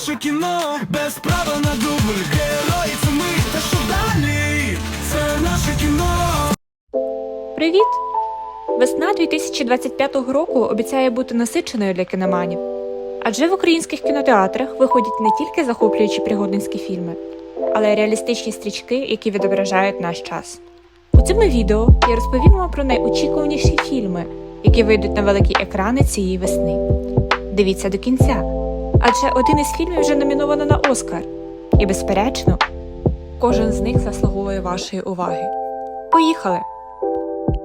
наше кіно, без права на дубль Герої це ми, та що далі? Це наше кіно Привіт! Весна 2025 року обіцяє бути насиченою для кіноманів. Адже в українських кінотеатрах виходять не тільки захоплюючі пригодницькі фільми, але й реалістичні стрічки, які відображають наш час. У цьому відео я розповім вам про найочікуваніші фільми, які вийдуть на великі екрани цієї весни. Дивіться до кінця, адже один із фільмів вже номіновано на Оскар, і, безперечно, кожен з них заслуговує вашої уваги. Поїхали!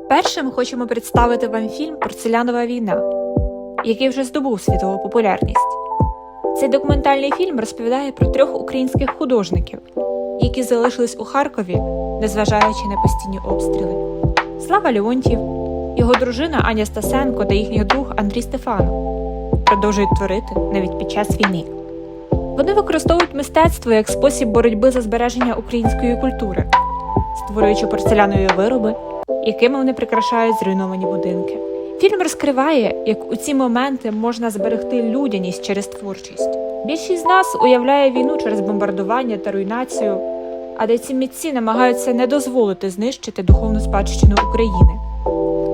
Першим хочемо представити вам фільм Порцелянова війна, який вже здобув світову популярність. Цей документальний фільм розповідає про трьох українських художників, які залишились у Харкові, незважаючи на постійні обстріли. Слава Леонтів, його дружина Аня Стасенко та їхній друг Андрій Стефанов продовжують творити навіть під час війни. Вони використовують мистецтво як спосіб боротьби за збереження української культури, створюючи порцелянові вироби, якими вони прикрашають зруйновані будинки. Фільм розкриває, як у ці моменти можна зберегти людяність через творчість. Більшість з нас уявляє війну через бомбардування та руйнацію, а де ці митці намагаються не дозволити знищити духовну спадщину України.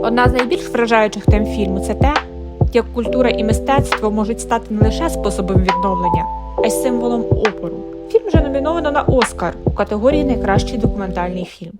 Одна з найбільш вражаючих тем фільму це те, як культура і мистецтво можуть стати не лише способом відновлення, а й символом опору. Фільм вже номіновано на Оскар у категорії Найкращий документальний фільм.